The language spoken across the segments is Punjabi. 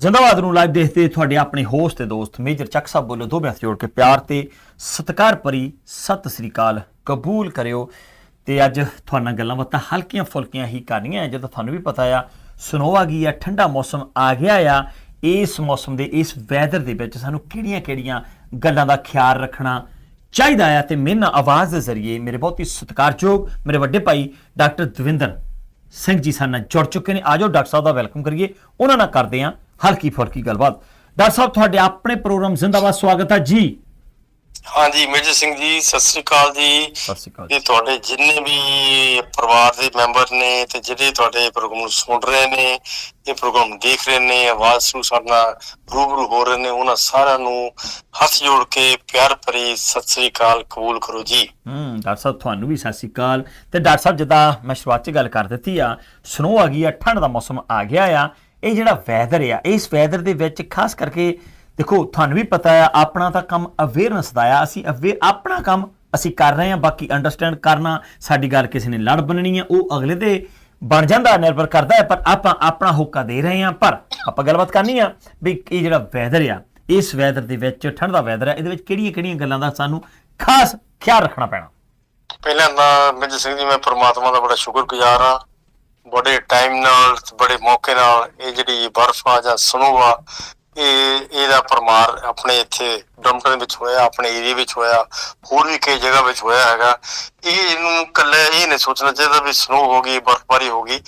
ਜ਼ਿੰਦਾਬਾਦ ਨੂੰ ਲਾਈਵ ਦੇਖਦੇ ਤੁਹਾਡੇ ਆਪਣੇ ਹੋਸਟ ਤੇ ਦੋਸਤ ਮੇਜਰ ਚੱਕ ਸਾਹਿਬ ਬੋਲੋ ਦੋ ਹੱਥ ਜੋੜ ਕੇ ਪਿਆਰ ਤੇ ਸਤਿਕਾਰ ਭਰੀ ਸਤਿ ਸ੍ਰੀ ਅਕਾਲ ਕਬੂਲ ਕਰਿਓ। ਤੇ ਅੱਜ ਤੁਹਾਡੇ ਨਾਲ ਗੱਲਾਂ ਬਾਤਾਂ ਹਲਕੀਆਂ ਫੁਲਕੀਆਂ ਹੀ ਕਰਨੀਆਂ ਜਦੋਂ ਤੁਹਾਨੂੰ ਵੀ ਪਤਾ ਆ ਸਨੋ ਆ ਗਈ ਆ, ਠੰਡਾ ਮੌਸਮ ਆ ਗਿਆ ਆ। ਇਸ ਮੌਸਮ ਦੇ, ਇਸ ਵੈਦਰ ਦੇ ਵਿੱਚ ਸਾਨੂੰ ਕਿਹੜੀਆਂ-ਕਿਹੜੀਆਂ ਗੱਲਾਂ ਦਾ ਖਿਆਲ ਰੱਖਣਾ ਚਾਹੀਦਾ ਆ? ਤੇ ਮੇਰੇ ਨਾਲ ਆਵਾਜ਼ ਦੇ ਜ਼ਰੀਏ ਮੇਰੇ ਬਹੁਤ ਹੀ ਸਤਿਕਾਰਯੋਗ ਮੇਰੇ ਵੱਡੇ ਭਾਈ ਡਾਕਟਰ ਦਵਿੰਦਰ ਸਿੰਘ ਜੀ ਸਾਡੇ ਨਾਲ ਜੁੜ ਚੁੱਕੇ ਨੇ। ਆਜੋ ਡਾਕਟਰ ਸਾਹਿਬ ਦਾ ਵੈਲਕਮ ਕਰੀਏ। ਉਹਨਾਂ ਨਾਲ ਕਰਦੇ ਹਾਂ ਹਲਕੀ ਫੁਲਕੀ ਗੱਲਬਾਤ। ਡਾਕਟਰ ਸਾਹਿਬ ਤੁਹਾਡੇ ਆਪਣੇ ਪ੍ਰੋਗਰਾਮ ਜ਼ਿੰਦਾਬਾਦ ਸਵਾਗਤ ਹੈ ਜੀ। ਹਾਂਜੀ ਮੇਜਰ ਸਿੰਘ ਜੀ ਸਤਿ ਸ੍ਰੀ ਅਕਾਲ ਜੀ। ਸਤਿ ਸ਼੍ਰੀ ਅਕਾਲ ਤੇ ਤੁਹਾਡੇ ਜਿੰਨੇ ਵੀ ਪਰਿਵਾਰ ਦੇ ਮੈਂਬਰ ਨੇ ਤੇ ਜਿਹੜੇ ਤੁਹਾਡੇ ਪ੍ਰੋਗਰਾਮ ਨੂੰ ਸੁਣ ਰਹੇ ਨੇ ਇਹ ਪ੍ਰੋਗਰਾਮ ਦੇਖ ਰਹੇ ਨੇ ਆਵਾਜ਼ ਨੂੰ ਸਾਡਾ ਰੂਬਰੂ ਹੋ ਰਹੇ ਨੇ ਉਹਨਾਂ ਸਾਰਿਆਂ ਨੂੰ ਹੱਥ ਜੋੜ ਕੇ ਪਿਆਰ ਭਰੀ ਸਤਿ ਸ੍ਰੀ ਅਕਾਲ ਕਬੂਲ ਕਰੋ ਜੀ। ਹੂੰ ਡਾਕਟਰ ਸਾਹਿਬ ਤੁਹਾਨੂੰ ਵੀ ਸਤਿ ਸ਼੍ਰੀ ਅਕਾਲ। ਤੇ ਡਾਕਟਰ ਸਾਹਿਬ ਜਿੱਦਾਂ ਮੈਂ ਸ਼ੁਰੂਆਤ 'ਚ ਗੱਲ ਕਰ ਦਿੱਤੀ ਆ ਸਨੋ ਆ ਗਈ ਆ ਠੰਡ ਦਾ ਮੌਸਮ ਆ ਗਿਆ ਆ ਇਹ ਜਿਹੜਾ ਵੈਦਰ ਆ, ਇਸ ਵੈਦਰ ਦੇ ਵਿੱਚ ਖਾਸ ਕਰਕੇ ਦੇਖੋ, ਤੁਹਾਨੂੰ ਵੀ ਪਤਾ ਆ, ਆਪਣਾ ਤਾਂ ਕੰਮ ਅਵੇਅਰਨੈਸ ਦਾ ਆ, ਅਸੀਂ ਅਵੇ ਆਪਣਾ ਕੰਮ ਅਸੀਂ ਕਰ ਰਹੇ ਆ, ਬਾਕੀ ਅੰਡਰਸਟੈਂਡ ਕਰਨਾ, ਸਾਡੀ ਗੱਲ ਕਿਸੇ ਨੇ ਲੜ ਬਣਨੀ ਆ, ਉਹ ਅਗਲੇ ਦੇ ਬਣ ਜਾਂਦਾ, ਨਿਰਭਰ ਕਰਦਾ ਹੈ, ਪਰ ਆਪਾਂ ਆਪਣਾ ਹੋਕਾ ਦੇ ਰਹੇ ਆ, ਪਰ ਆਪਾਂ ਗੱਲਬਾਤ ਕਰਨੀ ਆ, ਵੀ ਇਹ ਜਿਹੜਾ ਵੈਦਰ ਆ, ਇਸ ਵੈਦਰ ਦੇ ਵਿੱਚ, ਠੰਡ ਦਾ ਵੈਦਰ ਆ, ਇਹਦੇ ਵਿੱਚ ਕਿਹੜੀਆਂ ਕਿਹੜੀਆਂ ਗੱਲਾਂ ਦਾ ਸਾਨੂੰ ਖਾਸ ਖਿਆਲ ਰੱਖਣਾ ਪੈਣਾ? ਪਹਿਲਾਂ ਤਾਂ ਮੇਜਰ ਸਿੰਘ ਜੀ, ਮੈਂ ਪ੍ਰਮਾਤਮਾ ਦਾ ਬੜਾ ਸ਼ੁਕਰਗੁਜ਼ਾਰ ਆ ਬੜੇ ਟਾਈਮ ਨਾਲ, ਬੜੇ ਮੌਕੇ ਨਾਲ ਇਹ ਜਿਹੜੀ ਬਰਫ਼ ਆ ਜਾਂ ਸਨੋ ਆ ਇਹ, ਇਹਦਾ ਪਰਮਾਰ ਆਪਣੇ ਇੱਥੇ ਡਮਟਨ ਵਿੱਚ ਹੋਇਆ, ਆਪਣੇ ਏਰੀਆ ਵਿੱਚ ਹੋਇਆ, ਹੋਰ ਵੀ ਕਈ ਜਗ੍ਹਾ ਵਿੱਚ ਹੋਇਆ ਹੈਗਾ। ਇਹ ਇਹਨੂੰ ਕੱਲੇ ਇਹ ਨਹੀਂ ਸੋਚਣਾ ਚਾਹੀਦਾ ਵੀ ਸਨੋ ਹੋ ਗਈ, ਬਰਫ਼ਬਾਰੀ ਹੋ ਗਈ।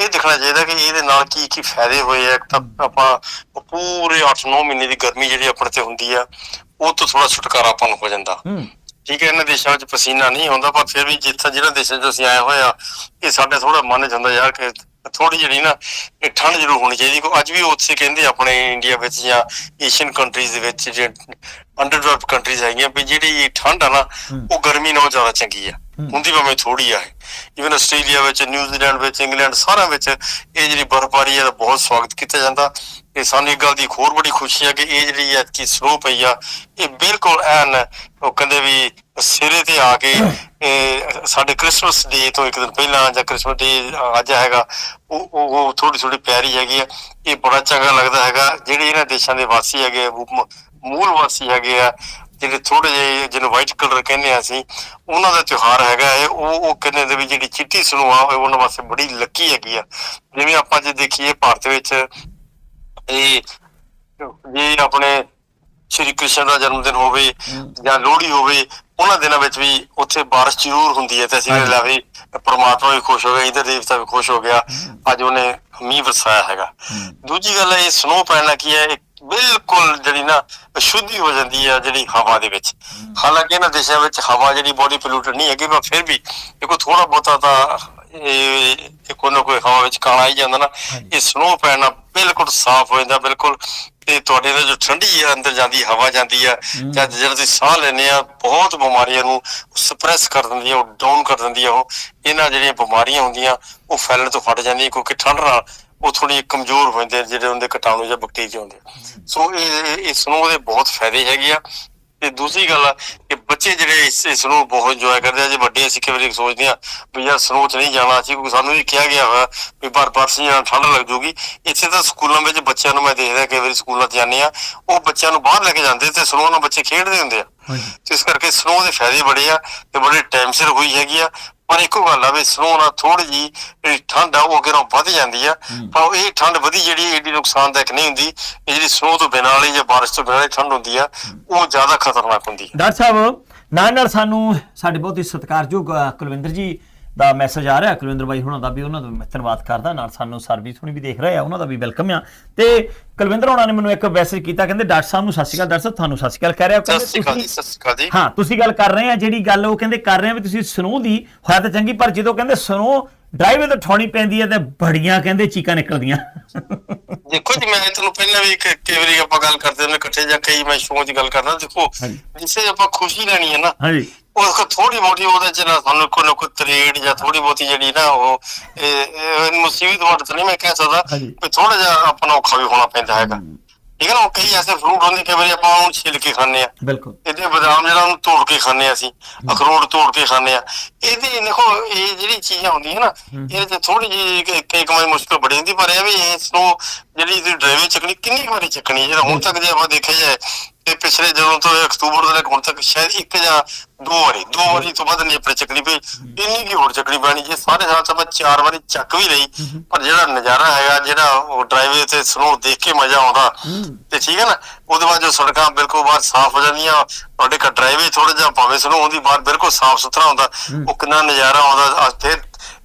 ਇਹ ਦੇਖਣਾ ਚਾਹੀਦਾ ਕਿ ਇਹਦੇ ਨਾਲ ਕੀ ਕੀ ਫਾਇਦੇ ਹੋਏ ਆ। ਤਾਂ ਆਪਾਂ ਪੂਰੇ 8-9 ਮਹੀਨੇ ਦੀ ਗਰਮੀ ਜਿਹੜੀ ਆਪਣੇ ਤੇ ਹੁੰਦੀ ਆ, ਉਹ ਤੋਂ ਥੋੜਾ ਛੁਟਕਾਰਾ ਆਪਾਂ ਨੂੰ ਹੋ ਜਾਂਦਾ। ਠੀਕ ਹੈ ਇਹਨਾਂ ਦੇਸ਼ਾਂ ਵਿੱਚ ਪਸੀਨਾ ਨਹੀਂ ਹੁੰਦਾ ਪਰ ਫਿਰ ਵੀ ਜਿੱਥੇ ਜਿਹੜਾ ਦੇਸ਼ਾਂ 'ਚ ਅਸੀਂ ਆਏ ਹੋਏ ਆ ਇਹ ਸਾਡੇ ਥੋੜਾ ਮਨ 'ਚ ਹੁੰਦਾ ਯਾਰ ਕਿ ਥੋੜੀ ਜਿਹੜੀ ਨਾ ਇਹ ਠੰਡ ਜ਼ਰੂਰ ਹੋਣੀ ਚਾਹੀਦੀ ਕੋ ਅੱਜ ਵੀ ਉੱਥੇ ਕਹਿੰਦੇ ਆਪਣੇ ਇੰਡੀਆ ਵਿੱਚ ਜਾਂ ਏਸ਼ੀਅਨ ਕੰਟਰੀਜ਼ ਦੇ ਵਿੱਚ ਜਿਹੜੇ ਅੰਡਰ ਡਿਵੈਲਪਡ ਕੰਟਰੀਜ਼ ਹੈਗੀਆਂ ਵੀ ਜਿਹੜੀ ਠੰਡ ਆ ਨਾ ਉਹ ਗਰਮੀ ਨਾਲੋਂ ਜ਼ਿਆਦਾ ਚੰਗੀ ਆ। ਹੁੰਦੀ ਭਾਵੇਂ ਥੋੜੀ ਆ ਇਵਨ ਆਸਟ੍ਰੇਲੀਆ ਵਿੱਚ ਨਿਊਜ਼ੀਲੈਂਡ ਵਿੱਚ ਇੰਗਲੈਂਡ ਸਾਰਿਆਂ ਵਿੱਚ ਇਹ ਜਿਹੜੀ ਬਰਫ਼ਬਾਰੀ ਦਾ ਬਹੁਤ ਸਵਾਗਤ ਕੀਤਾ ਜਾਂਦਾ। ਤੇ ਸਾਨੂੰ ਇੱਕ ਗੱਲ ਦੀ ਹੋਰ ਬੜੀ ਖੁਸ਼ੀ ਆ ਕਿ ਇਹ ਜਿਹੜੀ ਐਤਕੀ ਸਨੋ ਪਈ ਆ ਇਹ ਬਿਲਕੁਲ ਐਨ ਉਹ ਕਹਿੰਦੇ ਵੀ ਸਿਰੇ ਤੇ ਆ ਕੇ ਇਹ ਸਾਡੇ ਕ੍ਰਿਸਮਸ ਡੇ ਤੋਂ ਇੱਕ ਦਿਨ ਪਹਿਲਾਂ ਜਾਂ ਕ੍ਰਿਸਮਸ ਡੇ ਅੱਜ ਹੈਗਾ ਉਹ ਉਹ ਉਹ ਥੋੜੀ ਥੋੜੀ ਪਿਆਰੀ ਹੈਗੀ ਆ। ਇਹ ਬੜਾ ਚੰਗਾ ਲੱਗਦਾ ਹੈਗਾ। ਜਿਹੜੇ ਇਹਨਾਂ ਦੇਸ਼ਾਂ ਦੇ ਵਾਸੀ ਹੈਗੇ ਆ, ਮੂਲ ਵਾਸੀ ਹੈਗੇ ਆ ਜਿਹੜੇ ਥੋੜੇ ਜਿਹੇ ਜਿਹਨੂੰ ਵਾਈਟ ਕਲਰ ਕਹਿੰਦੇ ਆ ਅਸੀਂ ਉਹਨਾਂ ਦਾ ਤਿਉਹਾਰ ਹੈਗਾ ਇਹ ਉਹ ਉਹ ਕਹਿੰਦੇ ਨੇ ਵੀ ਜਿਹੜੀ ਚਿੱਟੀ ਸਨੋ ਆ ਉਹ ਉਹਨਾਂ ਵਾਸਤੇ ਬੜੀ ਲੱਕੀ ਹੈਗੀ ਆ। ਜਿਵੇਂ ਆਪਾਂ ਜੇ ਦੇਖੀਏ ਭਾਰਤ ਵਿੱਚ ਇਹ ਜੇ ਆਪਣੇ ਸ਼੍ਰੀ ਕ੍ਰਿਸ਼ਨ ਦਾ ਜਨਮ ਦਿਨ ਹੋਵੇ ਜਾਂ ਲੋਹੜੀ ਹੋਵੇ ਉਹਨਾਂ ਦਿਨਾਂ ਵਿੱਚ ਵੀ ਉੱਥੇ ਬਾਰਿਸ਼ ਜ਼ਰੂਰ ਹੁੰਦੀ ਹੈ ਤੇ ਅਸੀਂ। ਲੈ ਵੀ ਪ੍ਰਮਾਤਮਾ ਵੀ ਖੁਸ਼ ਹੋ ਗਿਆ ਇੰਦਰ ਦੇਵਤਾ ਵੀ ਖੁਸ਼ ਹੋ ਗਿਆ। ਅੱਜ ਉਹਨੇ ਮੀਂਹ ਵਰਸਾਇਆ ਹੈਗਾ। ਦੂਜੀ ਗੱਲ ਇਹ ਸਨੋ ਪੈਣਾ ਕੀ ਹੈ ਇਹ ਬਿਲਕੁਲ ਜਿਹੜੀ ਨਾ ਸ਼ੁੱਧੀ ਹੋ ਜਾਂਦੀ ਹੈ ਜਿਹੜੀ ਹਵਾ ਦੇ ਵਿੱਚ। ਹਾਲਾਂਕਿ ਇਹਨਾਂ ਦੇਸ਼ਾਂ ਵਿੱਚ ਹਵਾ ਜਿਹੜੀ ਬੋਡੀ ਪੋਲੂਟਡ ਨਹੀਂ ਹੈਗੀ ਪਰ ਫਿਰ ਵੀ ਦੇਖੋ ਥੋੜਾ ਬਹੁਤਾ ਤਾਂ ਇਹ ਕੋਈ ਨਾ ਕੋਈ ਹਵਾ ਵਿੱਚ ਕਾਣਾ ਹੀ ਜਾਂਦਾ ਨਾ ਇਹ ਸਨੋ ਪੈਣਾ ਬਿਲਕੁਲ ਸਾਫ਼ ਹੋ ਜਾਂਦਾ ਬਿਲਕੁਲ ਤੇ ਤੁਹਾਡੇ ਨਾਲ ਜੋ ਠੰਡੀ ਆ ਅੰਦਰ ਜਾਂਦੀ ਹਵਾ ਜਾਂਦੀ ਆ ਜਾਂ ਜਿਹੜਾ ਤੁਸੀਂ ਸਾਹ ਲੈਂਦੇ ਆ ਬਹੁਤ ਬਿਮਾਰੀਆਂ ਨੂੰ ਸਪਰੈਸ ਕਰ ਦਿੰਦੀ ਆ ਉਹ ਡਾਊਨ ਕਰ ਦਿੰਦੀ ਆ ਉਹ। ਇਹਨਾਂ ਜਿਹੜੀਆਂ ਬਿਮਾਰੀਆਂ ਹੁੰਦੀਆਂ ਉਹ ਫੈਲਣ ਤੋਂ ਹਟ ਜਾਂਦੀਆਂ ਕਿਉਂਕਿ ਠੰਡ ਨਾਲ ਉਹ ਥੋੜੀ ਕਮਜ਼ੋਰ ਹੋ ਜਾਂਦੇ ਜਿਹੜੇ ਉਹਦੇ ਕੀਟਾਣੂ ਜਾਂ ਬੈਕਟੀਰੀਆ ਹੁੰਦੇ। ਸੋ ਇਹ ਇਸ ਨੂੰ ਉਹਦੇ ਬਹੁਤ ਫਾਇਦੇ ਹੈਗੇ ਆ। ਤੇ ਦੂਸਰੀ ਗੱਲ ਆ ਕਿ ਬੱਚੇ ਜਿਹੜੇ ਇਸ ਇਸ ਨੂੰ ਬਹੁਤ ਇੰਜੋਏ ਕਰਦੇ ਆ ਜੇ ਵੱਡੇ ਅਸੀਂ ਕਈ ਵਾਰੀ ਸੋਚਦੇ ਆ ਵੀ ਯਾਰ ਸਨੋ ਚ ਨਹੀਂ ਜਾਣਾ ਸੀ ਕਿਉਂਕਿ ਸਾਨੂੰ ਵੀ ਕਿਹਾ ਗਿਆ ਹੋਇਆ ਵੀ ਬਾਰ ਬਾਰ ਸੀ ਜਾਣਾ ਠੰਡ ਲੱਗ ਜੂਗੀ। ਇੱਥੇ ਤਾਂ ਸਕੂਲਾਂ ਵਿੱਚ ਬੱਚਿਆਂ ਨੂੰ ਮੈਂ ਦੇਖਦਾ ਕਈ ਵਾਰੀ ਸਕੂਲਾਂ 'ਚ ਜਾਂਦੇ ਆ ਉਹ ਬੱਚਿਆਂ ਨੂੰ ਬਾਹਰ ਲੈ ਕੇ ਜਾਂਦੇ ਤੇ ਸਨੋ ਨਾਲ ਬੱਚੇ ਖੇਡਦੇ ਹੁੰਦੇ ਆ। ਇਸ ਕਰਕੇ ਸਨੋ ਦੇ ਫਾਇਦੇ ਬੜੇ ਆ ਤੇ ਬੜੇ ਟਾਈਮ ਸਿਰ ਹੋਈ ਹੈਗੀ ਆ। ਪਰ ਇੱਕੋ ਗੱਲ ਆ ਵੀ ਸਨੋ ਨਾਲ ਥੋੜੀ ਜੀ ਜਿਹੜੀ ਠੰਡ ਆ ਉਹ ਅੱਗੇ ਨਾਲੋਂ ਵੱਧ ਜਾਂਦੀ ਆ। ਪਰ ਇਹ ਠੰਡ ਵਧੀ ਜਿਹੜੀ ਏਡੀ ਨੁਕਸਾਨਦਾਇਕ ਨਹੀਂ ਹੁੰਦੀ। ਇਹ ਜਿਹੜੀ ਸਨੋ ਤੋਂ ਬਿਨਾਂ ਵਾਲੀ ਜਾਂ ਬਾਰਿਸ਼ ਤੋਂ ਬਿਨਾਂ ਵਾਲੀ ਠੰਡ ਹੁੰਦੀ ਆ ਉਹ ਜ਼ਿਆਦਾ ਖਤਰਨਾਕ ਹੁੰਦੀ ਆ। ਡਾਕਟਰ ਸਾਹਿਬ ਨਾਲ ਨਾਲ ਸਾਨੂੰ ਸਾਡੇ ਬਹੁਤ ਹੀ ਸਤਿਕਾਰਯੋਗ ਕੁਲਵਿੰਦਰ ਜੀ ਦਾ ਮੈਸੇਜ ਆ ਰਿਹਾ ਕੁਲਵਿੰਦਰ ਬਾਈ ਹੁਣਾਂ ਦਾ ਵੀ ਉਹਨਾਂ ਦਾ ਮੈਂ ਧੰਨਵਾਦ ਕਰਦਾ। ਨਾਲ ਸਾਨੂੰ ਸਰਵਿਸ ਹੁਣੀ ਵੀ ਦੇਖ ਰਹੇ ਆ ਉਹਨਾਂ ਦਾ ਵੀ ਵੈਲਕਮ ਆ। ਤੇ ਕੁਲਵਿੰਦਰ ਹੁਣਾਂ ਨੇ ਮੈਨੂੰ ਇੱਕ ਮੈਸੇਜ ਕੀਤਾ ਕਹਿੰਦੇ ਡਾਕਟਰ ਸਾਹਿਬ ਨੂੰ ਸਤਿ ਸ਼੍ਰੀ ਅਕਾਲ ਡਾਕਟਰ ਸਾਹਿਬ ਤੁਹਾਨੂੰ ਸਤਿ ਸ਼੍ਰੀ ਅਕਾਲ ਕਹਿ ਰਿਹਾ ਸਤਿ ਸ਼੍ਰੀ ਅਕਾਲ ਜੀ ਸਤਿ ਸ਼੍ਰੀ ਅਕਾਲ ਜੀ ਹਾਂ ਤੁਸੀਂ ਗੱਲ ਕਰ ਰਹੇ ਆ ਜਿਹੜੀ ਗੱਲ ਉਹ ਕਹਿੰਦੇ ਕਰ ਰਹੇ ਆ ਵੀ ਤੁਸੀਂ ਸਨੋ ਦੀ ਹੋਇਆ ਤਾਂ ਚੰਗੀ ਪਰ ਜਦੋਂ ਕਹਿੰਦੇ ਸਨੋ ਡਰਾਈਵੇ ਤੇ ਠਾਉਣੀ ਪੈਂਦੀ ਹੈ ਤੇ ਬੜੀਆਂ ਕਹਿੰਦੇ ਚੀਕਾਂ ਨਿਕਲਦੀਆਂ ਦੇਖੋ ਜੀ ਮੈਂ ਤੁਹਾਨੂੰ ਪਹਿਲਾਂ ਵੀ ਇੱਕ ਕਈ ਵਾਰੀ ਆਪਾਂ ਗੱਲ ਕਰਦੇ ਹੁੰਦੇ ਇਕੱਠੇ ਜਾਂ ਕਈ ਮੈਂ ਸ਼ੋਅ 'ਚ ਗੱਲ ਕਰਦਾ ਦੇਖੋ। ਜਿਸੇ ਆਪਾਂ ਖੁਸ਼ੀ ਲੈਣੀ ਹੈ ਨਾ ਹਾਂਜੀ ਉਹ ਥੋੜੀ ਬਹੁਤੀ ਉਹਦੇ ਚ ਨਾ ਸਾਨੂੰ ਕੋਈ ਨਾ ਕੋਈ ਤਰੇੜ ਜਾਂ ਥੋੜੀ ਬਹੁਤੀ ਜਿਹੜੀ ਨਾ ਉਹ ਮੁਸੀਬਤ ਵਰਤ ਨਹੀਂ ਮੈਂ ਕਹਿ ਸਕਦਾ। ਵੀ ਥੋੜਾ ਜਿਹਾ ਆਪਣਾ ਔਖਾ ਵੀ ਹੋਣਾ ਪੈਂਦਾ ਹੈਗਾ ਠੀਕ ਹੈ ਨਾ ਕਈ ਐਸੇ ਫਰੂਟ ਹੁੰਦੇ ਕਈ ਵਾਰੀ ਆਪਾਂ ਉਹਨੂੰ ਛਿੱਲ ਕੇ ਖਾਂਦੇ ਆ ਬਿਲਕੁਲ। ਇਹਦੇ ਬਦਾਮ ਜਿਹੜਾ ਉਹਨੂੰ ਤੋੜ ਕੇ ਖਾਂਦੇ ਆ ਅਸੀਂ ਅਖਰੋਟ ਤੋੜ ਕੇ ਖਾਂਦੇ ਆ ਇਹਦੀ ਦੇਖੋ ਇਹ ਜਿਹੜੀ ਚੀਜ਼ਾਂ ਹੁੰਦੀਆਂ ਨਾ ਇਹਦੇ ਤੇ ਥੋੜੀ ਜਿਹੀ ਕ- ਕਈ ਕਮਾਈ ਮੁਸ਼ਕਲ ਬੜੀ ਹੁੰਦੀ ਪਰ ਇਹ ਵੀ ਇਸ ਨੂੰ ਜਿਹੜੀ ਡਰਾਈਵਿੰਗ ਚੱਕਣੀ ਕਿੰਨੀ ਕੁ ਵਾਰੀ ਚੱਕਣੀ ਹੈ? ਜਿਹੜਾ ਹੁਣ ਤੱਕ ਜੇ ਆਪਾਂ ਦੇਖਿਆ ਜਾਏ ਤੇ ਪਿਛਲੇ ਜਦੋਂ ਤੋਂ ਅਕਤੂਬਰ ਕੇ ਹੁਣ ਤੱਕ ਸ਼ਾਇਦ ਇੱਕ ਜਾਂ ਦੋ ਵਾਰੀ ਦੋ ਵਾਰੀ ਤੋਂ ਵੱਧ ਨਹੀਂ ਆਪਣੇ ਚੱਕਣੀ ਪਈ। ਇੰਨੀ ਕੀ ਹੋਰ ਚੱਕਣੀ ਪੈਣੀ ਜੇ ਸਾਰੇ ਸਾਲ ਤਾਂ ਮੈਂ ਚਾਰ ਵਾਰੀ ਚੱਕ ਵੀ ਲਈ ਪਰ ਜਿਹੜਾ ਨਜ਼ਾਰਾ ਹੈਗਾ ਜਿਹੜਾ ਉਹ ਡਰਾਈਵੇ ਤੇ ਸਨੋ ਦੇਖ ਕੇ ਮਜ਼ਾ ਆਉਂਦਾ ਤੇ ਠੀਕ ਹੈ ਨਾ? ਉਹਦੇ ਬਾਅਦ ਜੋ ਸੜਕਾਂ ਬਿਲਕੁਲ ਬਾਹਰ ਸਾਫ਼ ਹੋ ਜਾਂਦੀਆਂ ਤੁਹਾਡੇ ਕਾ ਡਰਾਈਵੇ ਥੋੜਾ ਜਿਹਾ ਭਾਵੇਂ ਸਨੋ ਹੁੰਦੀ ਬਾਹਰ ਬਿਲਕੁਲ ਸਾਫ਼ ਸੁਥਰਾ ਹੁੰਦਾ ਉਹ ਕਿੰਨਾ ਨਜ਼ਾਰਾ ਆਉਂਦਾ ਫਿਰ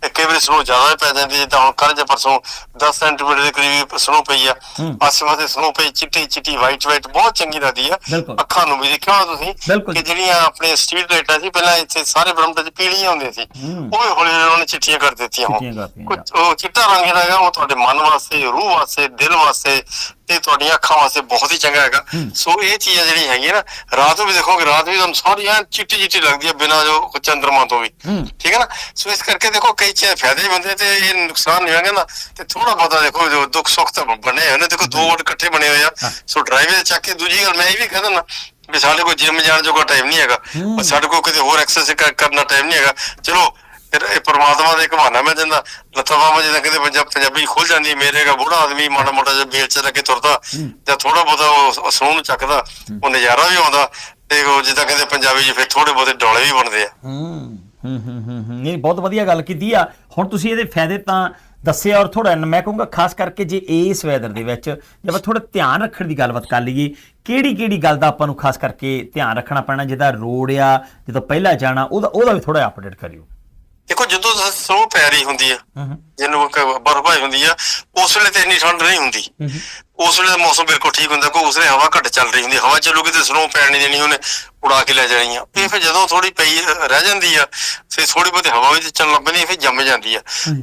ਕਈ ਵਾਰੀ ਸਨੋ ਜ਼ਿਆਦਾ ਪੈ ਜਾਂਦੀ ਜਿੱਦਾਂ ਹੁਣ ਕੱਲ੍ਹ ਜਾਂ ਪਰਸੋਂ 10 ਸੈਂਟੀਮੀਟਰ ਦੇ ਕਰੀਬ ਸਨੋ ਪਈ ਆ ਹੂੰ। ਆਸੇ ਪਾਸੇ ਸਨੋ ਪਈ ਚਿੱਟੀ ਚਿੱਟੀ ਵਾਈਟ ਵਾਈਟ ਬਹੁਤ ਚੰਗੀ ਲੱਗਦੀ ਆ। ਅੱਖਾਂ ਨੂੰ ਵੀ ਦੇਖਿਆ ਹੋਣਾ ਤੁਸੀਂ। ਕਿ ਜਿਹੜੀਆਂ ਆਪਣੇ ਸਟਰੀਟ ਲਾਈਟਾਂ ਸੀ ਪਹਿਲਾਂ ਇੱਥੇ ਸਾਰੇ ਬ੍ਰਹਮਪੁਰ ਚ ਪੀਲੀਆਂ ਹੁੰਦੀਆਂ ਸੀ। ਉਹ ਵੀ ਹੌਲੀ ਹੌਲੀ ਉਹਨੇ ਚਿੱਟੀਆਂ ਕਰ ਦਿੱਤੀਆਂ ਉਹ ਚਿੱਟਾ ਰੰਗ ਜਿਹੜਾ ਹੈਗਾ ਉਹ ਤੁਹਾਡੇ ਮਨ ਵਾਸਤੇ ਰੂਹ ਵਾਸਤੇ ਦਿਲ ਵਾਸਤੇ ਤੇ ਤੁਹਾਡੀਆਂ ਅੱਖਾਂ ਵਾਸਤੇ ਬਹੁਤ ਹੀ ਚੰਗਾ ਹੈਗਾ। ਸੋ ਇਹ ਚੀਜ਼ਾਂ ਜਿਹੜੀ ਹੈਗੀਆਂ ਨਾ ਰਾਤ ਨੂੰ ਵੀ ਦੇਖੋਗੇ ਰਾਤ ਵੀ ਤੁਹਾਨੂੰ ਸਾਰੀ ਐਨ ਚਿੱਟੀ ਚਿੱਟੀ ਲੱਗਦੀ ਹੈ ਬਿਨਾਂ ਜੋ ਚੰਦਰਮਾ ਤੋਂ ਵੀ। ਠੀਕ ਹੈ ਨਾ? ਸੋ ਇਸ ਕਰਕੇ ਦੇਖੋ ਕਈ ਚੀਜ਼ਾਂ ਫਾਇਦੇ ਵੀ ਹੁੰਦੇ ਤੇ ਇਹ ਨੁਕਸਾਨ ਨਹੀਂ ਹੋਏਗਾ ਨਾ। ਤੇ ਥੋੜਾ ਬਹੁਤਾ ਦੇਖੋ ਜੋ ਦੁੱਖ ਸੁੱਖ ਤਾਂ ਬਣੇ ਹੋਏ ਨੇ। ਦੇਖੋ ਦੋ ਵਰਡ ਇਕੱਠੇ ਬਣੇ ਹੋਏ ਆ। ਸੋ ਡਰਾਈਵੇ ਚੱਕ ਕੇ ਦੂਜੀ ਗੱਲ ਮੈਂ ਇਹ ਵੀ ਕਹਿੰਦਾ ਨਾ ਵੀ ਸਾਡੇ ਕੋਲ ਜਿਮ ਜਾਣ ਜੋਗਾ ਟਾਈਮ ਨਹੀਂ ਹੈਗਾ। ਸਾਡੇ ਕੋਲ ਕਿਤੇ ਹੋਰ ਐਕਸਰਸਾਈਜ਼ ਕਰਨਾ ਟਾਈਮ ਨਹੀਂ ਹੈਗਾ। ਚਲੋ ਫਿਰ ਇਹ ਪਰਮਾਤਮਾ ਦਾ ਇੱਕ ਬਹਾਨਾ ਮੈਂ ਦਿੰਦਾ। ਲੱਤਾਂ ਬਾਹਾਂ ਜਿੱਦਾਂ ਕਿਤੇ ਪੰਜਾਬ ਪੰਜਾਬੀ ਖੁੱਲ ਜਾਂਦੀ ਮੇਰੇ ਦਾ ਬੁੜਾ ਆਦਮੀ ਮਾੜਾ ਮੋਟਾ ਜਿਹਾ ਬੇਲ ਚ ਲੱਗੇ ਤੁਰਦਾ ਜਾਂ ਥੋੜਾ ਬਹੁਤਾ ਉਹ ਸੌਂ ਨੂੰ ਚੱਕਦਾ ਉਹ ਨਜ਼ਾਰਾ ਵੀ ਆਉਂਦਾ ਤੇ ਉਹ ਜਿੱਦਾਂ ਕਹਿੰਦੇ ਪੰਜਾਬੀ ਚ ਫਿਰ ਥੋੜੇ ਬਹੁਤੇ ਡੋਲੇ ਵੀ ਬਣਦੇ ਆ। ਹੂੰ ਹੂੰ ਹੂੰ ਹੂੰ ਹੂੰ। ਨਹੀਂ ਬਹੁਤ ਵਧੀਆ ਗੱਲ ਕੀਤੀ ਆ। ਹੁਣ ਤੁਸੀਂ ਇਹਦੇ ਫਾਇਦੇ ਤਾਂ ਦੱਸਿਆ ਔਰ ਥੋੜਾ ਮੈਂ ਕਹੂੰਗਾ ਖਾਸ ਕਰਕੇ ਜੇ ਇਸ ਵੈਦਰ ਦੇ ਵਿੱਚ ਜੇ ਆਪਾਂ ਥੋੜਾ ਧਿਆਨ ਰੱਖਣ ਦੀ ਗੱਲਬਾਤ ਕਰ ਲਈਏ ਕਿਹੜੀ ਕਿਹੜੀ ਗੱਲ ਦਾ ਆਪਾਂ ਨੂੰ ਖਾਸ ਕਰਕੇ ਧਿਆਨ ਰੱਖਣਾ ਪੈਣਾ ਜਿਹਦਾ ਰੋਡ ਆ ਜਦੋਂ ਪਹਿਲਾਂ ਜਾਣਾ ਉਹਦਾ ਉਹਦਾ ਵੀ ਥੋੜਾ ਅਪਡੇਟ ਕਰਿਓ। ਦੇਖੋ ਜਦੋਂ ਸਨੋ ਪੈ ਰਹੀ ਹੁੰਦੀ ਆ ਹੂੰ ਜਿਹਨੂੰ ਬਰਫਬਾਰੀ ਹੁੰਦੀ ਆ ਉਸ ਵੇਲੇ ਤੇ ਇੰਨੀ ਠੰਡ ਨਹੀਂ ਹੁੰਦੀ। ਉਸ ਵੇਲੇ ਦਾ ਮੌਸਮ ਬਿਲਕੁਲ ਠੀਕ ਹੁੰਦਾ ਕਿਉਂਕਿ ਉਸ ਵੇਲੇ ਹਵਾ ਘੱਟ ਚੱਲ ਰਹੀ ਹੁੰਦੀ ਹਵਾ ਚੱਲੂਗੀ ਤੇ ਸਨੋ ਪੈਣ ਨਹੀਂ ਦੇਣੀ ਉਹਨੇ ਉਡਾ ਕੇ ਲੈ ਜਾਣੀ ਆ ਇਹ ਫਿਰ ਜਦੋਂ ਥੋੜੀ ਪਈ ਰਹਿ ਜਾਂਦੀ ਆ ਫਿਰ ਥੋੜੀ ਬਹੁਤੀ ਹਵਾ ਵੀ ਚੱਲਣ ਲੱਗ ਪੈਂਦੀ ਆ, ਫਿਰ ਜੰਮ ਜਾਂਦੀ ਆ।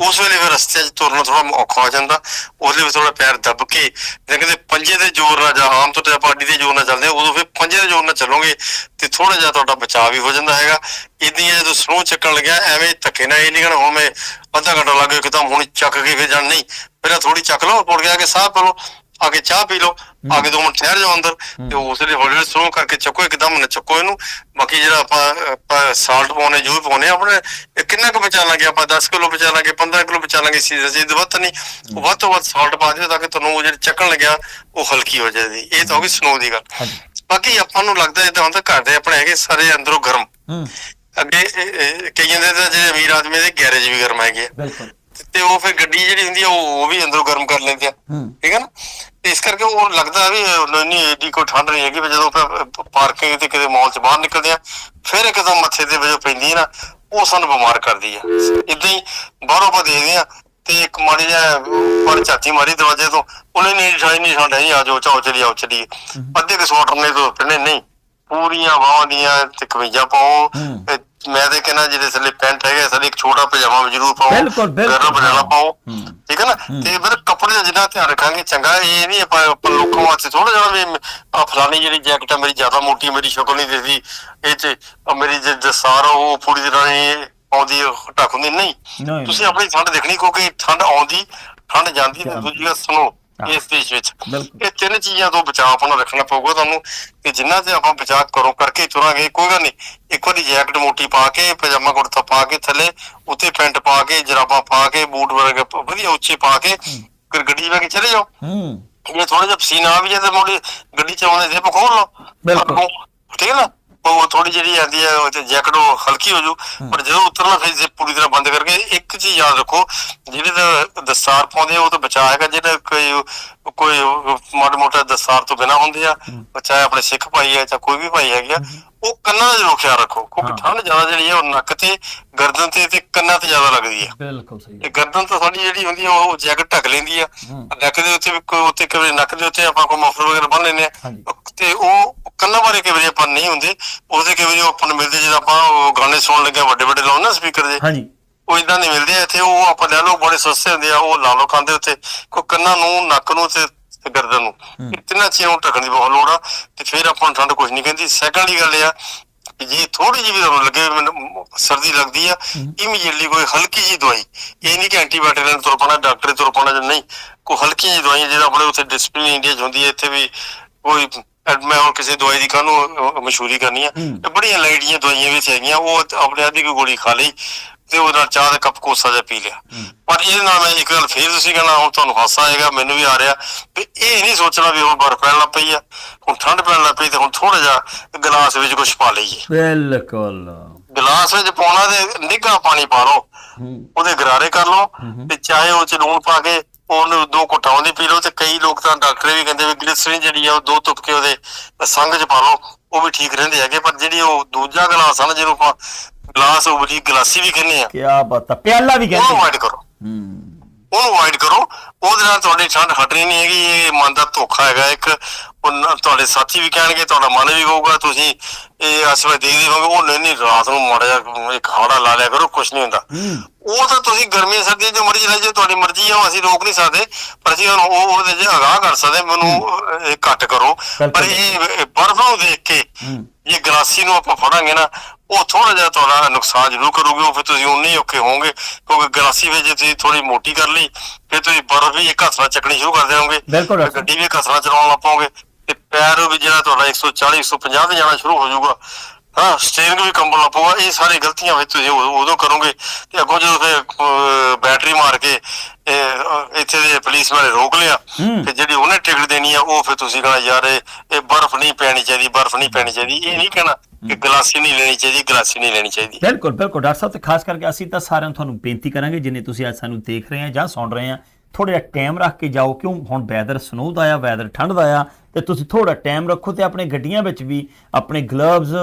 ਉਸ ਵੇਲੇ ਫਿਰ ਰਸਤੇ 'ਚ ਤੁਰਨਾ ਥੋੜਾ ਔਖਾ ਹੋ ਜਾਂਦਾ। ਉਸ ਵੇਲੇ ਥੋੜਾ ਪੈਰ ਦੱਬ ਕੇ ਜਿਵੇਂ ਕਹਿੰਦੇ ਪੰਜੇ ਦੇ ਜ਼ੋਰ ਨਾਲ ਜਾਂ ਆਮ ਤੌਰ ਤੇ ਅੱਡੀ ਦੇ ਜ਼ੋਰ ਨਾਲ ਚੱਲਦੇ ਆ ਉਦੋਂ ਫਿਰ ਪੰਜੇ ਦੇ ਜ਼ੋਰ ਨਾਲ ਚੱਲੋਗੇ ਤੇ ਥੋੜਾ ਜਿਹਾ ਤੁਹਾਡਾ ਬਚਾਅ ਵੀ ਹੋ ਜਾਂਦਾ ਹੈਗਾ। ਇਦਾਂ ਜਦੋਂ ਸਨੋ ਚੱਕਣ ਲੱਗਿਆ ਐਵੇਂ ਧੱਕੇ ਨਾਲ ਇਹ ਨਹੀਂ ਕਹਣਾ ਹੁਣ ਮੈਂ ਅੱਧਾ ਘੰਟਾ ਲੱਗ ਗਿਆ ਹੁਣ ਚੱਕ ਕੇ ਫਿਰ ਜਾਣ। ਨਹੀਂ ਪਹਿਲਾਂ ਥੋੜੀ ਚੱਕ ਲਓ ਮੁੜ ਕੇ ਆ ਕੇ ਸਾਹ ਪੀ ਲਓ। ਆ ਕੇ ਚਾਹ ਪੀ ਲਓ ਆ ਕੇ ਦੋ ਮਿੰਟ ਠਹਿਰ ਜਾਓ ਅੰਦਰ ਤੇ ਉਸ ਵੇਲੇ ਹੌਲੀ ਹੌਲੀ ਸਲੋ ਕਰਕੇ ਚੱਕੋ ਇੱਕਦਮ ਨਾ ਚੱਕੋ ਇਹਨੂੰ। ਬਾਕੀ ਜਿਹੜਾ ਆਪਾਂ ਆਪਾਂ ਸਾਲਟ ਪਾਉਨੇ ਜੋ ਪਾਉਨੇ ਆਪਣੇ ਕਿੰਨਾ ਕੁ ਬਚਾ ਲਾਂਗੇ ਆਪਾਂ? 10 ਕਿਲੋ ਬਚਾ ਲਾਂਗੇ 15 ਕਿਲੋ ਬਚਾ ਲਾਂਗੇ ਸੀਜ਼ਨ ਜੀ ਵੱਧ ਨਹੀਂ। ਉਹ ਵੱਧ ਤੋਂ ਵੱਧ ਸਾਲਟ ਪਾ ਦਿਓ ਤਾਂ ਕਿ ਤੁਹਾਨੂੰ ਉਹ ਜਿਹੜੀ ਚੱਕਣ ਲੱਗਿਆ ਉਹ ਹਲਕੀ ਹੋ ਜਾਏਗੀ ਇਹ ਤਾਂ ਹੋ ਗਈ ਸਨੋ ਦੀ ਗੱਲ। ਬਾਕੀ ਆਪਾਂ ਨੂੰ ਲੱਗਦਾ ਇਦਾਂ ਹੁੰਦਾ ਘਰ ਦੇ ਆਪਣੇ ਹੈਗੇ ਸਾਰੇ ਅੰਦਰੋਂ ਗਰਮ। ਅੱਗੇ ਕਈਆਂ ਦੇ ਤਾਂ ਜਿਹੜੇ ਅਮੀਰ ਆਦਮੀ ਦੇ ਗੈਰੇਜ ਵੀ ਗਰਮ ਹੈਗੇ ਆ। ਬਿਲਕੁਲ। ਤੇ ਉਹ ਫਿਰ ਗੱਡੀ ਜਿਹੜੀ ਹੁੰਦੀ ਆ ਉਹ ਵੀ ਅੰਦਰੋਂ ਗਰਮ ਕਰ ਲੈਂਦੇ ਆ। ਠੀਕ ਹੈ ਨਾ? ਤੇ ਇਸ ਕਰਕੇ ਉਹ ਲੱਗਦਾ ਵੀ ਨਹੀਂ ਏਡੀ ਕੋਈ ਠੰਡ ਨਹੀਂ ਹੈਗੀ ਵੀ ਜਦੋਂ ਪਾਰਕਿੰਗ ਤੇ ਕਿਤੇ ਮਾਲ ਚ ਬਾਹਰ ਨਿਕਲਦੇ ਆ ਫਿਰ ਇੱਕਦਮ ਮੱਥੇ ਤੇ ਵਜੋਂ ਪੈਂਦੀ ਹੈ ਨਾ ਉਹ ਸਾਨੂੰ ਬਿਮਾਰ ਕਰਦੀ ਆ ਇਦਾਂ ਹੀ ਬਾਹਰੋਂ ਆਪਾਂ ਦੇਖਦੇ ਆ ਤੇ ਇੱਕ ਮਾੜੀ ਜਿਹਾ ਪਰ ਝਾਤੀ ਮਾਰੀ ਦਰਵਾਜ਼ੇ ਤੋਂ ਉਹਨੇ ਨਹੀਂ ਠਾਈ ਨਹੀਂ ਠੰਡ ਹੈ ਆ ਜਾਓ ਚਾਓ ਚਲੀ ਆਓ ਚਲੀ ਅੱਧੇ ਕਿ ਸਵਾਟਰ ਨੇ ਤੋਂ ਨਹੀਂ ਪੂਰੀਆਂ ਬਾਹਾਂ ਦੀਆਂ ਤੇ ਕਮੀਜ਼ਾਂ ਪਾਓ ਮੈਂ ਤੇ ਕਹਿੰਦਾ ਜਿਹੜੇ ਥੱਲੇ ਪੈਂਟ ਹੈਗੇ ਥੱਲੇ ਇੱਕ ਛੋਟਾ ਪਜਾਮਾ ਵੀ ਜ਼ਰੂਰ ਪਾਓ ਬਿਲਕੁਲ, ਬਿਲਕੁਲ। ਗਰਮ ਬਨਾਣਾ ਪਾਓ। ਠੀਕ ਹੈ ਨਾ ਤੇ ਫਿਰ ਕੱਪੜੇ ਦਾ ਜਿੰਨਾ ਧਿਆਨ ਰੱਖਾਂਗੇ ਚੰਗਾ ਇਹ ਨਹੀਂ ਆਪਾਂ ਲੋਕਾਂ ਵਾਸਤੇ ਥੋੜਾ ਜਿਹਾ ਵੀ ਆ ਫਲਾਣੀ ਜਿਹੜੀ ਜੈਕਟ ਆ ਮੇਰੀ ਜ਼ਿਆਦਾ ਮੋਟੀ ਮੇਰੀ ਸ਼ਕਲ ਨਹੀਂ ਦਿਸਦੀ ਇਹ ਚ ਮੇਰੀ ਜੇ ਦਸਾਰ ਆ, ਉਹ ਪੂਰੀ ਤਰ੍ਹਾਂ ਨਹੀਂ ਆਉਂਦੀ ਢੱਕ ਹੁੰਦੀ ਨਹੀਂ ਨਹੀਂ। ਤੁਸੀਂ ਆਪਣੀ ਠੰਡ ਦੇਖਣੀ ਕਿਉਂਕਿ ਠੰਡ ਆਉਂਦੀ ਠੰਡ ਜਾਂਦੀ ਤੇ ਦੂਜੀ ਗੱਲ ਸੁਣੋ। ਇਸ ਦੇਸ਼ ਵਿੱਚ। ਇਹ ਤਿੰਨ ਚੀਜ਼ਾਂ ਤੋਂ ਬਚਾਅ ਆਪਣਾ ਰੱਖਣਾ ਪਊਗਾ ਤੁਹਾਨੂੰ। ਤੇ ਜਿੰਨਾ ਤੇ ਆਪਾਂ ਬਚਾਅ ਕਰੋ ਕਰਕੇ ਹੀ ਤੁਰਾਂਗੇ ਕੋਈ ਗੱਲ ਨਹੀਂ। ਇੱਕ ਵਾਰੀ ਜੈਕਟ ਮੋਟੀ ਪਾ ਕੇ ਪਜਾਮਾ ਕੁੜਤਾ ਪਾ ਕੇ ਥੱਲੇ ਉੱਤੇ ਪੈਂਟ ਪਾ ਕੇ ਜਰਾਬਾਂ ਪਾ ਕੇ ਬੂਟ ਵਰਗੇ ਵਧੀਆ ਉੱਚੇ ਪਾ ਕੇ ਫਿਰ ਗੱਡੀ ਕੇ ਚਲੇ ਜਾਓ। ਹੂੰ। ਜੇ ਥੋੜਾ ਜਿਹਾ ਪਸੀਨਾ ਆ ਵੀ ਜਾਏ ਤੇ ਮੋੜੀ ਗੱਡੀ ਚਲਾਉਂਦੇ ਦੇ ਖੋਲ ਲਓ। ਬਿਲਕੁਲ। ਠੀਕ ਹੈ ਨਾ? ਉਹ ਥੋੜੀ ਜਿਹੜੀ ਆਂਦੀ ਹੈ ਉਹ ਤੇ ਜੈਕਟ ਉਹ ਹਲਕੀ ਹੋ ਜੂ ਪਰ ਜਦੋਂ ਉਤਰਨਾ ਫਿਰ ਜੇ ਪੂਰੀ ਤਰ੍ਹਾਂ ਬੰਦ ਕਰਕੇ ਇੱਕ ਚੀਜ਼ ਯਾਦ ਰੱਖੋ ਜਿਹੜੇ ਤਾਂ ਦਸਤਾਰ ਪਾਉਂਦੇ ਉਹ ਤਾਂ ਬਚਾ ਹੈਗਾ ਜਿਹੜਾ ਕੋਈ ਕੋਈ ਮਾੜਾ ਮੋਟਾ ਦਸਤਾਰ ਤੋਂ ਬਿਨਾ ਹੁੰਦੇ ਆ ਚਾਹੇ ਆਪਣੇ ਸਿੱਖ ਭਾਈ ਆ ਚਾਹੇ ਕੋਈ ਵੀ ਭਾਈ ਹੈਗੇ ਆ ਉਹ ਕੰਨਾਂ ਦਾ ਜ਼ਰੂਰ ਖਿਆਲ ਰੱਖੋ ਕਿਉਂਕਿ ਹਾਂ। ਠੰਡ ਜ਼ਿਆਦਾ ਜਿਹੜੀ ਹੈ ਉਹ ਨੱਕ ਤੇ ਗਰਦਨ ਤੇ ਤੇ ਕੰਨਾਂ ਤੇ ਜ਼ਿਆਦਾ ਲੱਗਦੀ ਹੈ। ਬਿਲਕੁਲ ਸਹੀ ਤੇ ਗਰਦਨ ਤਾਂ ਸਾਡੀ ਜਿਹੜੀ ਹੁੰਦੀ ਆ ਉਹ ਜੈਕਟ ਢੱਕ ਲੈਂਦੀ ਆ ਹੂੰ। ਨੱਕ ਦੇ ਉੱਤੇ ਵੀ ਕੋਈ ਉੱਤੇ ਕਦੇ ਨੱਕ ਦੇ ਉੱਤੇ ਆਪਾਂ ਕੋਈ ਮਫਲਰ ਵਗੈਰਾ ਬੰਨ ਲੈਂਦੇ ਆ ਹਾਂਜੀ। ਤੇ ਉਹ ਕੰਨਾਂ ਬਾਰੇ ਕਈ ਵਾਰੀ ਆਪਾਂ ਨਹੀਂ ਹੁੰਦੇ। ਉਹਦੇ ਕਈ ਵਾਰੀ ਉਹ ਆਪਾਂ ਨੂੰ ਮਿਲਦੇ ਜਦੋਂ ਆਪਾਂ ਉਹ ਗਾਣੇ ਸੁਣਨ ਲੱਗੇ ਵੱਡੇ ਵੱਡੇ ਲਾਉਣ ਨਾ ਸਪੀਕਰ ਦੇ। ਹਾਂਜੀ। ਉਹ ਇਦਾਂ ਨਹੀਂ ਮਿਲਦੇ ਆ ਇੱਥੇ ਉਹ ਆਪਾਂ ਲੈ ਲਓ ਬੜੇ ਸਸਤੇ ਹੁੰਦੇ ਆ ਉਹ ਲਾ ਲਓ ਕੰਨ ਦੇ ਉੱਤੇ। ਕੋਈ ਕੰਨਾਂ ਨੂੰ ਨੱਕ ਨੂੰ ਤੇ ਤੇ ਗਰਦਨ ਨੂੰ। ਇਹ ਤਿੰਨਾਂ ਚੀਜ਼ਾਂ ਨੂੰ ਢੱਕਣ ਦੀ ਬਹੁਤ ਲੋੜ ਆ ਤੇ ਫਿਰ ਆਪਾਂ ਨੂੰ ਠੰਡ ਕੁਝ ਨਹੀਂ ਕਹਿੰਦੀ। ਸੈਕੰਡਲੀ ਗੱਲ ਇਹ ਆ ਕਿ ਜੇ ਥੋੜੀ ਜਿਹੀ ਵੀ ਤੁਹਾਨੂੰ ਲੱਗੇ ਮੈਨੂੰ ਸਰਦੀ ਲੱਗਦੀ ਆ ਇਮੀਡੀਏਟਲੀ ਕੋਈ ਹਲਕੀ ਜਿਹੀ ਦਵਾਈ। ਇਹ ਨਹੀਂ ਕਿ ਐਂਟੀਬਾਇਓਟਿਕ ਨਾਲ ਤੁਰ ਪੈਣਾ ਡਾਕਟਰ ਦੇ ਤੁਰ ਪੈਣਾ ਜਾਂ ਨਹੀਂ। ਕੋਈ ਹਲਕੀ ਜਿਹੀ ਦਵਾਈ ਜਿਹੜਾ ਆਪਣੇ ਉੱਥੇ ਡਿਸਪਲਿਨ ਇੰਡੀਆ 'ਚ ਹੁੰਦੀ ਹੈ ਇੱਥੇ ਵੀ ਕੋਈ ਮੈਂ ਹੁਣ ਕਿਸੇ ਦਵਾਈ ਦੀ ਕਾਹਨੂੰ ਮਸ਼ਹੂਰੀ ਕਰਨੀ ਆ। ਤੇ ਬੜੀਆਂ ਲਾਈਟ ਜੀਆਂ ਦਵਾਈਆਂ ਵੀ ਹੈਗੀਆਂ ਉਹ ਆਪਣੇ ਆਪ ਦੀ ਕੋਈ ਗੋਲੀ ਖਾ ਲਈ। ਤੇ ਉਹਦੇ ਨਾਲ ਚਾਹ ਦਾ ਕੱਪ ਕੋਸਾ ਜਿਹਾ ਪੀ ਲਿਆ। ਪਰ ਇਹਦੇ ਨਾਲ ਮੈਂ ਇੱਕ ਗੱਲ ਫੇਰ ਤੁਸੀਂ ਕਹਿਣਾ ਹੁਣ ਤੁਹਾਨੂੰ ਹਾਸਾ ਆਏਗਾ ਮੈਨੂੰ ਵੀ ਆ ਰਿਹਾ ਵੀ ਇਹ ਨਹੀਂ ਸੋਚਣਾ ਵੀ ਹੁਣ ਬਰਫ਼ ਪੈਣ ਲੱਗ ਪਈ ਆ ਹੁਣ ਠੰਡ ਪੈਣ ਲੱਗ ਪਈ ਤੇ ਹੁਣ ਥੋੜਾ ਜਿਹਾ ਗਲਾਸ ਵਿੱਚ ਕੁਝ ਪਾ ਲਈਏ। ਬਿਲਕੁਲ। ਗਲਾਸ ਵਿੱਚ ਪਾਉਣਾ ਤੇ ਨਿੱਘਾ ਪਾਣੀ ਪਾ ਲਓ ਉਹਦੇ ਗਰਾਰੇ ਕਰ ਲਓ ਤੇ ਚਾਹੇ ਉਹ ਚ ਲੂਣ ਪਾ ਕੇ ਉਹਨੂੰ ਦੋ ਘੁੱਟਾਂ ਦੀ ਪੀ ਲਓ ਤੇ ਕਈ ਲੋਕ ਤਾਂ ਡਾਕਟਰ ਵੀ ਕਹਿੰਦੇ ਵੀ ਗਲਿਸਰੀਨ ਜਿਹੜੀ ਆ ਉਹ ਦੋ ਤੁਪਕੇ ਉਹਦੇ ਸੰਗ ਚ ਪਾ ਲਓ ਉਹ ਵੀ ਠੀਕ ਰਹਿੰਦੇ ਹੈਗੇ ਪਰ ਜਿਹੜੀ ਉਹ ਦੂਜਾ ਗਲਾਸ ਆ ਨਾ ਜਿਹਨੂੰ ਆਪਾਂ ਗਲਾਸ ਉਹ ਬਲੀ ਗਲਾਸੀ ਵੀ ਕਹਿੰਦੇ ਆ। ਕੀ ਬਾਤ ਆ ਪਿਆਲਾ ਵੀ ਉਹਨੂੰ ਕਹਿੰਦੇ ਅਵਾਇਡ ਕਰੋ। ਹੂੰ। ਉਹਨੂੰ ਅਵਾਇਡ ਕਰੋ। ਉਹਦੇ ਨਾਲ ਤੁਹਾਡੀ ਠੰਡ ਹਟਣੀ ਨਹੀਂ ਹੈਗੀ ਇਹ ਮਨ ਦਾ ਧੋਖਾ ਹੈਗਾ। ਇੱਕ ਉਹ ਨਾ- ਤੁਹਾਡੇ ਸਾਥੀ ਵੀ ਕਹਿਣਗੇ ਤੁਹਾਡਾ ਮਨ ਵੀ ਕਹੂਗਾ ਤੁਸੀਂ ਇਹ ਅਸਵੇ ਦੇਖਦੇ ਹੋਗੇ ਉਹ ਨਹੀਂ ਨਹੀਂ ਰਾਤ ਨੂੰ ਮਾੜਾ ਜਿਹਾ ਇੱਕ ਹਾੜਾ ਲਾ ਲਿਆ ਕਰੋ ਕੁਝ ਨਹੀਂ ਹੁੰਦਾ। ਉਹ ਤਾਂ ਤੁਸੀਂ ਗਰਮੀ ਸਰਦੀ ਜੋ ਮਰਜ਼ੀ ਲੈ ਜਾਓ ਤੁਹਾਡੀ ਮਰਜ਼ੀ ਆ ਉਹ ਅਸੀਂ ਰੋਕ ਨਹੀਂ ਸਕਦੇ। ਪਰ ਅਸੀਂ ਉਹਨੂੰ ਉਹ ਉਹਦੇ ਜੇ ਅਗਾਹ ਕਰ ਸਕਦੇ ਮੈਨੂੰ ਇਹ ਘੱਟ ਕਰੋ। ਪਰ ਬਿਲਕੁਲ। ਇਹ ਬਰਫ਼ ਨੂੰ ਦੇਖ ਕੇ ਹੂੰ। ਇਹ ਗਲਾਸੀ ਨੂੰ ਆਪਾਂ ਫੜਾਂਗੇ ਨਾ ਉਹ ਥੋੜਾ ਜਿਹਾ ਤੁਹਾਡਾ ਨੁਕਸਾਨ ਜ਼ਰੂਰ ਕਰੂਗੀ ਉਹ ਫਿਰ ਤੁਸੀਂ ਉਨੇ ਹੀ ਔਖੇ ਹੋਵੋਗੇ ਕਿਉਂਕਿ ਗਲਾਸੀ ਵਿੱਚ ਜੇ ਤੁਸੀਂ ਥੋੜੀ ਮੋਟੀ ਕਰ ਲਈ ਫਿਰ ਤੁਸੀਂ ਬਰਫ਼ ਵੀ ਇੱਕ ਹੱਥ ਨਾਲ ਚੱਕਣੀ ਸ਼ੁਰੂ ਕਰ ਦੇਵੋਗੇ ਬਿਲਕੁਲ ਡਾਕਟਰ ਗੱਡੀ ਵੀ ਇੱਕ ਹੱਥ ਨਾਲ ਚਲਾਉਣ ਲੱਗ ਪਓਗੇ ਤੇ ਪੈਰ ਵੀ ਜਿਹੜਾ ਤੁਹਾਡਾ 140 150 ਤੇ ਜਾਣਾ ਸ਼ੁਰੂ ਹੋ ਜਾਊਗਾ। ਹਾਂ। ਸਟੀਅਰਿੰਗ ਵੀ ਕੰਬਣ ਲੱਗ ਪਊਗਾ ਇਹ ਸਾਰੀ ਗਲਤੀਆਂ ਵਿੱਚ ਤੁਸੀਂ ਉਦੋਂ ਉਦੋਂ ਕਰੋਗੇ ਤੇ ਅੱਗੋਂ ਜਦੋਂ ਫਿਰ ਬੈਟਰੀ ਮਾਰ ਕੇ ਇੱਥੇ ਦੇ ਪੁਲਿਸ ਵਾਲੇ ਰੋਕ ਲਿਆ। ਤੇ ਜਿਹੜੀ ਉਹਨੇ ਟਿਕਟ ਦੇਣੀ ਆ ਉਹ ਫਿਰ ਤੁਸੀਂ ਕਹਣਾ ਯਾਰ ਇਹ ਬਰਫ਼ ਨਹੀਂ ਪੈਣੀ ਚਾਹੀਦੀ ਬਰਫ਼ ਨਹੀਂ ਪੈਣੀ ਚਾਹੀਦੀ। ਇਹ ਨਹੀਂ ਕਹਿਣਾ ਕਿ ਗਲਾਸੀ ਨਹੀਂ ਲੈਣੀ ਚਾਹੀਦੀ ਗਲਾਸੀ ਨਹੀਂ ਲੈਣੀ ਚਾਹੀਦੀ। ਬਿਲਕੁਲ ਬਿਲਕੁਲ। ਡਾਕਟਰ ਸਾਹਿਬ ਤੇ ਖਾਸ ਕਰਕੇ ਅਸੀਂ ਤਾਂ ਸਾਰਿਆਂ ਨੂੰ ਤੁਹਾਨੂੰ ਬੇਨਤੀ ਕਰਾਂਗੇ ਜਿੰਨੇ ਤੁਸੀਂ ਅੱਜ ਸਾਨੂੰ ਦੇਖ ਰਹੇ ਆ ਜਾਂ ਸੁਣ ਰਹੇ ਆ ਥੋੜਾ ਜਿਹਾ ਟਾਈਮ ਰੱਖ ਕੇ ਜਾਓ ਕਿਉਂ ਹੁਣ ਵੈਦਰ ਸਨੋ ਦਾ ਆ ਵੈਦਰ ਠੰਡ ਦਾ ਆ ਤੇ ਤੁਸੀਂ ਥੋੜਾ ਟਾਈਮ ਰੱਖੋ ਤੇ ਆਪਣੇ ਗੱਡੀਆਂ ਵਿੱਚ ਵੀ ਆਪਣੇ ਗਲਵਜ਼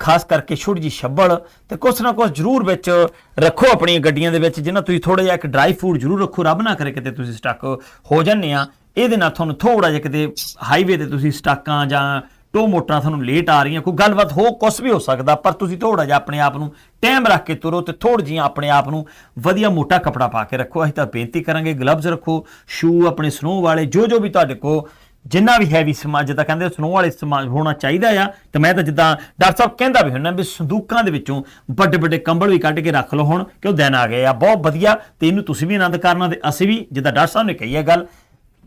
ਖਾਸ ਕਰਕੇ ਛੋਟੀ ਜੀ ਛੱਬਲ ਤੇ ਕੁਛ ਨਾ ਕੁਛ ਜ਼ਰੂਰ ਵਿੱਚ ਰੱਖੋ ਆਪਣੀਆਂ ਗੱਡੀਆਂ ਦੇ ਵਿੱਚ। ਜਿਨ੍ਹਾਂ ਤੁਸੀਂ ਥੋੜਾ ਜਿਹਾ ਇੱਕ ਡਰਾਈ ਫੂਡ ਜ਼ਰੂਰ ਰੱਖੋ, ਰੱਬ ਨਾ ਕਰੇ ਕਿਤੇ ਤੁਸੀਂ ਸਟਕ ਹੋ ਜਾਂਦੇ ਆ। ਇਹਦੇ ਨਾਲ ਤੁਹਾਨੂੰ ਥੋੜਾ ਜਿਹਾ ਕਿਤੇ ਹਾਈਵੇ ਤੇ ਤੁਸੀਂ ਸਟਾਕਾਂ ਜਾਂ ਟੋ ਮੋਟਰਾਂ ਤੁਹਾਨੂੰ ਲੇਟ ਆ ਰਹੀਆਂ, ਕੋਈ ਗੱਲਬਾਤ ਹੋ, ਕੁਛ ਵੀ ਹੋ ਸਕਦਾ, ਪਰ ਤੁਸੀਂ ਥੋੜਾ ਜਿਹਾ ਆਪਣੇ ਆਪ ਨੂੰ ਟਾਈਮ ਰੱਖ ਕੇ ਤੁਰੋ ਤੇ ਥੋੜੀ ਜਿਹੀ ਆਪਣੇ ਆਪ ਨੂੰ ਵਧੀਆ ਮੋਟਾ ਕਪੜਾ ਪਾ ਕੇ ਰੱਖੋ। ਅਸੀਂ ਤਾਂ ਬੇਨਤੀ ਕਰਾਂਗੇ ਗਲਵਜ਼ ਰੱਖੋ ਸ਼ੂ ਆਪਣੇ ਸਨੋ ਵਾਲੇ ਜੋ ਜੋ ਵੀ ਤੁਹਾਡੇ ਕੋ ਜਿੰਨਾ ਵੀ ਹੈਵੀ ਸਮਾਨ ਜਿੱਦਾਂ ਕਹਿੰਦੇ ਸਨੋ ਵਾਲੇ ਸਮਾਨ ਹੋਣਾ ਚਾਹੀਦਾ ਆ ਤੇ ਮੈਂ ਤਾਂ ਜਿੱਦਾਂ ਡਾਕਟਰ ਸਾਹਿਬ ਕਹਿੰਦਾ ਵੀ ਹੁੰਨਾ ਵੀ ਸੰਦੂਕਾਂ ਦੇ ਵਿੱਚੋਂ ਵੱਡੇ ਵੱਡੇ ਕੰਬਲ ਵੀ ਕੱਢ ਕੇ ਰੱਖ ਲਓ ਹੁਣ ਕਿਉਂ ਦਿਨ ਆ ਗਏ ਆ। ਬਹੁਤ ਵਧੀਆ ਤੇ ਇਹਨੂੰ ਤੁਸੀਂ ਵੀ ਆਨੰਦ ਕਰਨਾ ਤੇ ਅਸੀਂ ਵੀ ਜਿੱਦਾਂ ਡਾਕਟਰ ਸਾਹਿਬ ਨੇ ਕਹੀ ਹੈ ਗੱਲ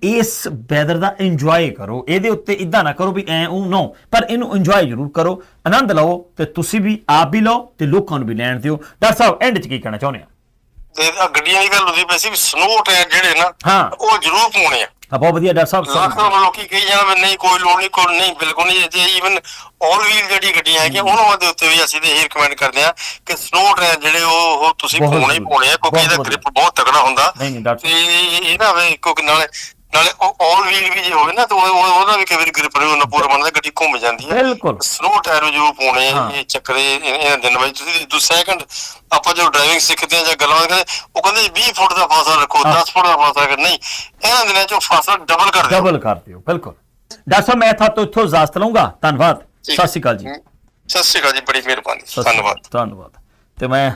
ਇਸ ਵੈਦਰ ਦਾ ਇੰਜੋਏ ਕਰੋ। ਇਹਦੇ ਉੱਤੇ ਇਦਾਂ ਨਾ ਕਰੋ ਵੀ ਐ ਉਹ ਨੋ ਪਰ ਇਹਨੂੰ ਇੰਜੋਏ ਜ਼ਰੂਰ ਕਰੋ। ਆਨੰਦ ਲਓ ਤੇ ਤੁਸੀਂ ਵੀ ਆਪ ਵੀ ਲਓ ਤੇ ਲੋਕਾਂ ਨੂੰ ਵੀ ਲੈਣ ਦਿਓ। ਡਾਕਟਰ ਸਾਹਿਬ ਐਂਡ 'ਚ ਕੀ ਕਹਿਣਾ ਚਾਹੁੰਦੇ ਆ? ਤੇ ਆਹ ਗੱਡੀਆਂ ਦੀ ਗੱਲ ਹੁੰਦੀ ਪਈ ਸੀ ਵੀ ਸਨੋ ਟਾਇਰ ਜਿਹੜੇ ਨਾ ਹਾਂ। ਉਹ ਜ਼ਰੂਰ ਪਾਉਣੇ ਆ। ਬਹੁਤ ਵਧੀਆ ਡਾਕਟਰ ਸਾਹਿਬ ਲੱਖਾਂ ਲੋਕੀ ਕਹੀ ਜਾਣਾ ਵੀ ਨਹੀਂ ਕੋਈ ਲੋੜ ਨਹੀਂ ਕੋਈ ਨਹੀਂ ਬਿਲਕੁਲ ਨਹੀਂ ਤੇ ਈਵਨ ਆਲ ਵੀਲ ਜਿਹੜੀ ਗੱਡੀਆਂ ਹੈਗੀਆਂ ਉਹਨਾਂ ਦੇ ਉੱਤੇ ਵੀ ਅਸੀਂ ਤੇ ਇਹ ਰეკਮੈਂਡ ਕਰਦੇ ਆ ਕਿ ਸਨੋ ਟਾਇਰ ਜਿਹੜੇ ਉਹ ਤੁਸੀਂ ਪਾਉਣੇ ਹੀ। ਪਾਉਣੇ ਆ ਕਿਉਂਕਿ ਇਹਦਾ ਗ੍ਰਿਪ ਬਹੁਤ ਤਕੜਾ ਹੁੰਦਾ ਤੇ ਇਹ ਨਾ ਵੇ ਕਿਉਂਕਿ ਨਾਲੇ ਨਾਲੇ ਆਲ ਵੀਲ ਵੀ ਜੇ ਹੋਵੇ ਨਾ ਤਾਂ ਉਹ- ਉਹ- ਉਹਦਾ ਵੀ ਕਈ ਗ੍ਰਿਪ ਨਹੀਂ ਹੁੰਦਾ ਪੂਰਾ ਬਣਦਾ ਗੱਡੀ ਘੁੰਮ ਜਾਂਦੀ ਹੈ। ਬਿਲਕੁਲ। ਸਨੋ ਟਾਇਰ ਜੋ ਪਾਉਣੇ। ਇਹ ਚੱਕਰੇ ਇਹ- ਇਹਨਾਂ ਦਿਨ ਵਿੱਚ ਤੁਸੀਂ ਦੂ ਸੈਕਿੰਡ ਆਪਾਂ ਜੋ ਡਰਾਈਵਿੰਗ ਸਿੱਖਦੇ ਆ ਜਾਂ ਗੱਲਾਂ ਕਰਦੇ ਉਹ ਕਹਿੰਦੇ 20 ਫੁੱਟ ਦਾ ਫਾਸਲਾ ਰੱਖੋ 10 ਫੁੱਟ ਦਾ ਫਾਸਲਾ ਰੱਖੋ। ਨਹੀਂ ਇਹਨਾਂ ਦਿਨਾਂ ਚ ਫਾਸਲਾ ਡਬਲ ਕਰ ਦਿਓ। ਡਬਲ ਕਰ ਦਿਓ ਬਿਲਕੁਲ। ਡਾਕਟਰ ਸਾਹਿਬ ਮੈਂ ਤੁਹਾਡੇ ਤੋਂ ਇੱਥੋਂ ਇਜਾਜ਼ਤ ਲਵਾਂਗਾ ਧੰਨਵਾਦ। ਸਤਿ ਸ਼੍ਰੀ ਅਕਾਲ ਜੀ। ਸਤਿ ਸ਼੍ਰੀ ਅਕਾਲ ਜੀ ਬੜੀ ਮਿਹਰਬਾਨੀ। ਧੰਨਵਾਦ। ਧੰਨਵਾਦ। ਤੇ ਮੈਂ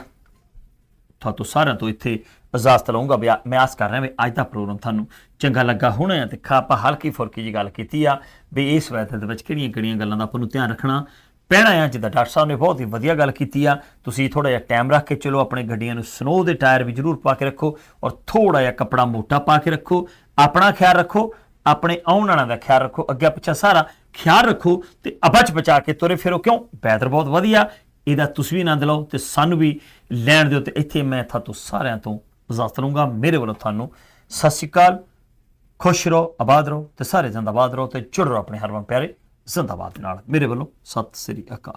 ਤੁਹਾਤੋਂ ਸਾਰਿਆਂ ਤੋਂ ਇੱਥੇ ਇਜਾਜ਼ਤ ਲਵਾਂਗਾ ਵੀ ਆ- ਮੈਂ ਆਸ ਕਰ ਰਿਹਾ ਵੀ ਅੱਜ ਦਾ ਪ੍ਰੋਗਰਾਮ ਤੁਹਾਨੂੰ ਚੰਗਾ ਲੱਗਾ ਹੋਣਾ ਹੈ ਤੇ ਖਾ ਆਪਾਂ ਹਲਕੀ ਫੁਲਕੀ ਜੀ ਗੱਲ ਕੀਤੀ ਆ ਵੀ ਇਸ ਵੈਦਰ ਦੇ ਵਿੱਚ ਕਿਹੜੀਆਂ ਕਿਹੜੀਆਂ ਗੱਲਾਂ ਦਾ ਆਪਾਂ ਨੂੰ ਧਿਆਨ ਰੱਖਣਾ ਪੈਣਾ ਆ ਜਿੱਦਾਂ ਡਾਕਟਰ ਸਾਹਿਬ ਨੇ ਬਹੁਤ ਹੀ ਵਧੀਆ ਗੱਲ ਕੀਤੀ ਆ। ਤੁਸੀਂ ਥੋੜਾ ਜਿਹਾ ਟਾਈਮ ਰੱਖ ਕੇ ਚਲੋ, ਆਪਣੇ ਗੱਡੀਆਂ ਨੂੰ ਸਨੋ ਦੇ ਟਾਇਰ ਵੀ ਜ਼ਰੂਰ ਪਾ ਕੇ ਰੱਖੋ ਔਰ ਥੋੜਾ ਜਿਹਾ ਕੱਪੜਾ ਮੋਟਾ ਪਾ ਕੇ ਰੱਖੋ। ਆਪਣਾ ਖਿਆਲ ਰੱਖੋ, ਆਪਣੇ ਆਉਣ ਵਾਲਿਆਂ ਦਾ ਖਿਆਲ ਰੱਖੋ, ਅੱਗੇ ਪਿੱਛੇ ਸਾਰਾ ਖਿਆਲ ਰੱਖੋ ਤੇ ਅਬਚ ਬਚਾ ਕੇ ਤੁਰੇ ਫਿਰੋ। ਕਿਉਂ? ਵੈਦਰ ਬਹੁਤ ਵਧੀਆ, ਇਹਦਾ ਤੁਸੀਂ ਵੀ ਆਨੰਦ ਲਓ ਤੇ ਸਾਨੂੰ ਵੀ ਲੈਣ ਦਿਓ ਤੇ ਇੱਥੇ ਮੈਂ ਤੁਹਾਤੋਂ ਸਾਰਿਆਂ ਤੋਂ ਇਜਾਜ਼ਤ ਲਵਾਂਗਾ ਮੇਰੇ ਵੱਲੋਂ ਤੁਹਾਨੂੰ ਸਤਿ ਸ਼੍ਰੀ ਅਕਾਲ। ਖੁਸ਼ ਰਹੋ, ਆਬਾਦ ਰਹੋ ਤੇ ਸਾਰੇ ਜ਼ਿੰਦਾਬਾਦ ਰਹੋ ਤੇ ਜੁੜ ਰਹੋ ਆਪਣੇ ਹਰਮਨ ਪਿਆਰੇ ਜ਼ਿੰਦਾਬਾਦ ਨਾਲ। ਮੇਰੇ ਵੱਲੋਂ ਸਤਿ ਸ੍ਰੀ ਅਕਾਲ।